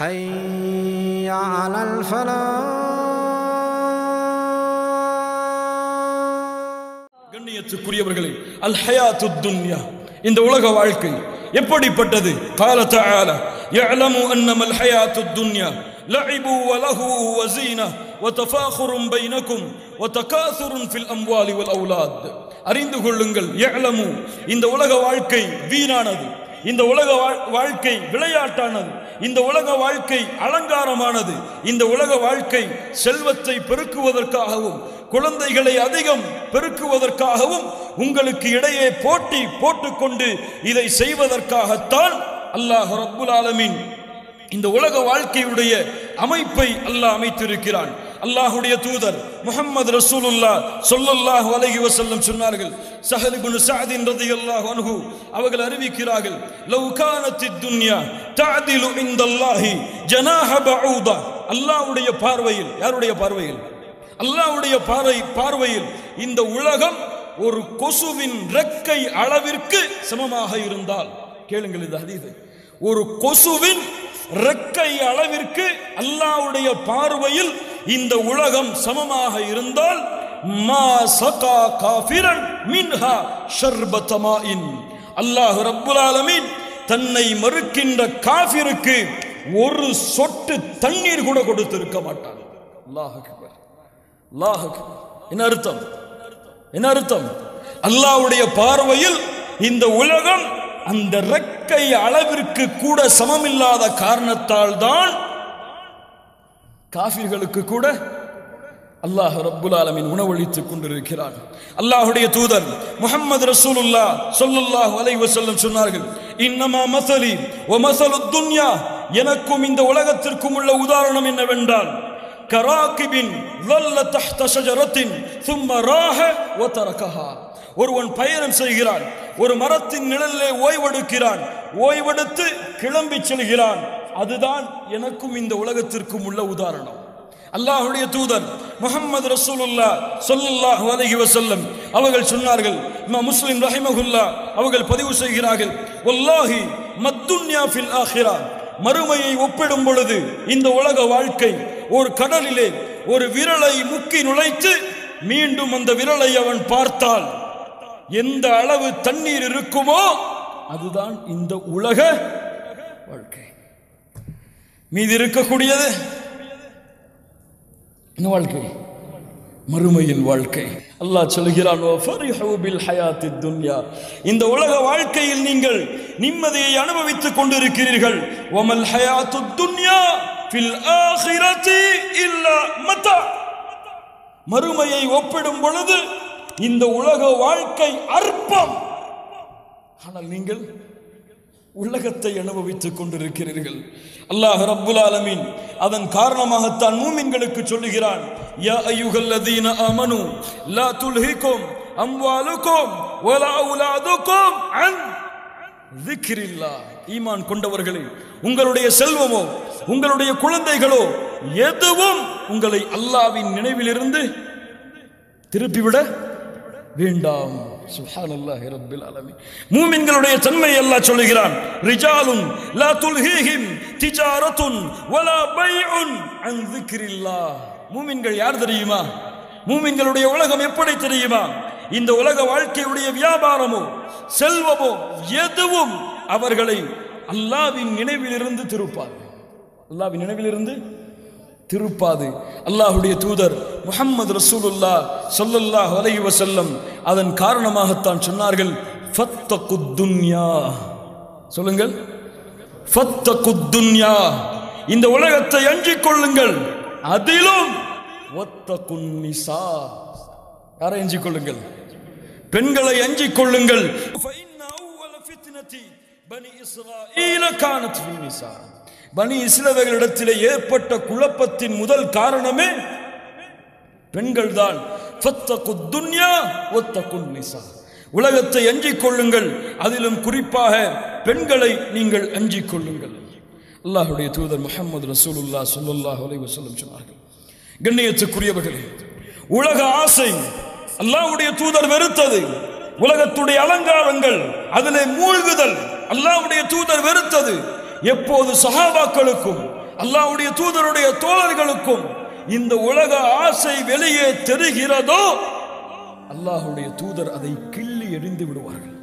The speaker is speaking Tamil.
حي على الفلاح கண்ணியத்துக்குரியவர்களே அல் ஹயாத்து துன்யா இந்த உலக வாழ்க்கை எப்படிப்பட்டது قال تعالى يعلم انما الحياه الدنيا لعب ولهو وزينه وتفاخر بينكم وتكاثر في الاموال والاولاد அறிந்து கொள்ளுங்கள் يعلم இந்த உலக வாழ்க்கை வீணானது இந்த உலக வாழ்- வாழ்க்கை விளையாட்டானது. இந்த உலக வாழ்க்கை அலங்காரமானது. இந்த உலக வாழ்க்கை செல்வத்தை பெருக்குவதற்காகவும் குழந்தைகளை அதிகம் பெருக்குவதற்காகவும் உங்களுக்கு இடையே போட்டி போட்டுக்கொண்டு இதை செய்வதற்காகத்தான் அல்லாஹ் ரப்புல் ஆலமீன் இந்த உலக வாழ்க்கையுடைய அமைப்பை அல்லாஹ் அமைத்திருக்கிறான். அல்லாஹ்வுடைய தூதர் முஹம்மது ரசூலுல்லாஹ் ஸல்லல்லாஹு அலஹி வசல்லம் சொன்னார்கள் சஹல் சாதின் ரதி அல்லாஹ் அன்ஹு அவர்கள் அறிவிக்கிறார்கள் லவ் கானத்தித் துன்யா தாதிலு இன்தல்லாஹி ஜனாஹ பஊதா. அல்லாஹ்வுடைய பார்வையில் யாருடைய பார்வையில்? அல்லாஹ்வுடைய பார்வை பார்வையில் இந்த உலகம் ஒரு கொசுவின் ரெக்கை அளவிற்கு சமமாக இருந்தால் கேளுங்கள் இந்த ஹதீஸை ஒரு கொசுவின் ரெக்கை அளவிற்கு அல்லாஹ்வுடைய பார்வையில் இந்த உலகம் சமமாக இருந்தால் மா சகா காஃபிரன் மின்ஹா ஷர்பத இன் அல்லாஹ் ரப்புல் ஆலமீன் தன்னை மறுக்கின்ற காஃபிருக்கு ஒரு சொட்டு தண்ணீர் கூட கொடுத்திருக்க மாட்டான். அல்லாஹ் அக்பர். அல்லாஹ் அக்பர். என்ன அர்த்தம்? என்ன அர்த்தம்? அல்லாஹ்வுடைய பார்வையில் இந்த உலகம் அந்த ரெக்கை அளவிற்கு கூட சமமில்லாத காரணத்தால் தான் காஃபிர்களுக்கு கூட அல்லாஹ் ரப்புல் ஆலமின் உணவளித்துக் கொண்டிருக்கிறார். அல்லாஹுடைய தூதர் முகமது ரசூலுல்லா சொல்லுல்லாஹ் அலை வசல்லம் சொன்னார்கள் இன்னமா மசலி ஒ மசலு துன்யா. எனக்கும் இந்த உலகத்திற்கும் உள்ள உதாரணம் என்னவென்றால் கராக்கிபின் லல்ல தஹ்த ஷஜரத்தின் சும்ம ராஹ ஒ தரகஹா. ஒருவன் பயணம் செய்கிறான் ஒரு மரத்தின் நிழலிலே ஓய்வெடுக்கிறான் ஓய்வெடுத்து கிளம்பி செல்கிறான். அதுதான் எனக்கும் இந்த உலகத்திற்கும் உள்ள உதாரணம். அல்லாஹ்வுடைய தூதர் முகமது ரசூலுல்லா சொல்லுல்லாஹ் அலைஹி வசல்லம் அவர்கள் சொன்னார்கள் இம்மா முஸ்லிம் ரஹிமகுல்லா அவர்கள் பதிவு செய்கிறார்கள் ஒல்லாஹி மத்துன்யா ஃபில் ஆஹிரா. மறுமையை ஒப்பிடும் பொழுது இந்த உலக வாழ்க்கை ஒரு கடலிலே ஒரு விரலை முக்கி நுழைத்து மீண்டும் அந்த விரலை அவன் பார்த்தால் எந்த அளவு தண்ணீர் இருக்குமோ அதுதான் இந்த உலக வாழ்க்கை. மீதி இருக்கக்கூடியது வாழ்க்கை? மறுமையின் வாழ்க்கை. அல்லாஹ் சொல்கிறான் இந்த உலக வாழ்க்கையில் நீங்கள் நிம்மதியை அனுபவித்துக் கொண்டிருக்கிறீர்கள். ஒமல் ஹயாத்து துன்யா ஃபில் ஆஹிரதி இல்லா மத்தா மறுமையை ஒப்பிடும் பொழுது இந்த உலக வாழ்க்கை அற்பம். ஆனால் நீங்கள் உலகத்தை அனுபவித்துக் கொண்டிருக்கிறீர்கள். அல்லாஹ் ரப்புல் ஆலமீன் அதன் காரணமாகத்தான் மூமின்களுக்கு சொல்லுகிறான் யா ஐயுகல்லதீன அமனு லா துல்ஹிக்கும் அம்வாலுக்கும் வலா உலாதுக்கும் அன் திக்ரில்லா ஈமான் கொண்டவர்களே உங்களுடைய செல்வமோ உங்களுடைய குழந்தைகளோ எதுவும் உங்களை அல்லாவின் நினைவிலிருந்து திருப்பிவிட வேண்டாம். சுப்ஹானல்லாஹி ரப்பில் ஆலமீன். மூமின்களுடைய தன்மை அல்லாஹ் சொல்லுகிறான். ரிஜாலும் லா துல்ஹீஹிம் திஜாரத்துன் வலா பைஉன் அன் ذிக்ரில்லாஹ் மூமின்கள் யார் தெரியுமா? மூமின்களுடைய உலகம் எப்படி தெரியுமா? இந்த உலக வாழ்க்கையுடைய வியாபாரமோ செல்வமோ எதுவும் அவர்களை அல்லாவின் நினைவிலிருந்து திருப்பார் அல்லாவின் நினைவிலிருந்து திருப்பாது. அல்லாஹுடைய தூதர் முஹம்மது ரசூலுல்லா சொல்லல்லா வலையுவ வஸல்லம் அதன் காரணமாகத்தான் சொன்னார்கள் துன்யா. சொல்லுங்கள். துன்யா. இந்த உலகத்தை அஞ்சிக் கொள்ளுங்கள். அதிலும் யாரை அஞ்சிக் கொள்ளுங்கள்? பெண்களை அஞ்சிக் கொள்ளுங்கள். பனி இஸ்லவர்களிடத்திலே ஏற்பட்ட குழப்பத்தின் முதல் காரணமே பெண்கள் தான் உலகத்தை அஞ்சிக் கொள்ளுங்கள். அதிலும் குறிப்பாக பெண்களை நீங்கள் அஞ்சிக் கொள்ளுங்கள். அல்லாஹுடைய தூதர் முகமது ரசூலுல்லா சொல்லுல்லாஹ் வசல்லம் சொன்னார்கள். கண்ணியத்துக்குரியவர்களே உலக ஆசை அல்லாஹ்வுடைய தூதர் வெறுத்தது. உலகத்துடைய அலங்காரங்கள் அதிலே மூழ்குதல். அல்லாவுடைய தூதர் வெறுத்தது. எப்போது சஹாபாக்களுக்கும் அல்லாவுடைய தூதருடைய தோழர்களுக்கும் இந்த உலக ஆசை வெளியே தெரிகிறதோ அல்லாஹுடைய தூதர் அதை கிள்ளி எறிந்து விடுவார்கள்.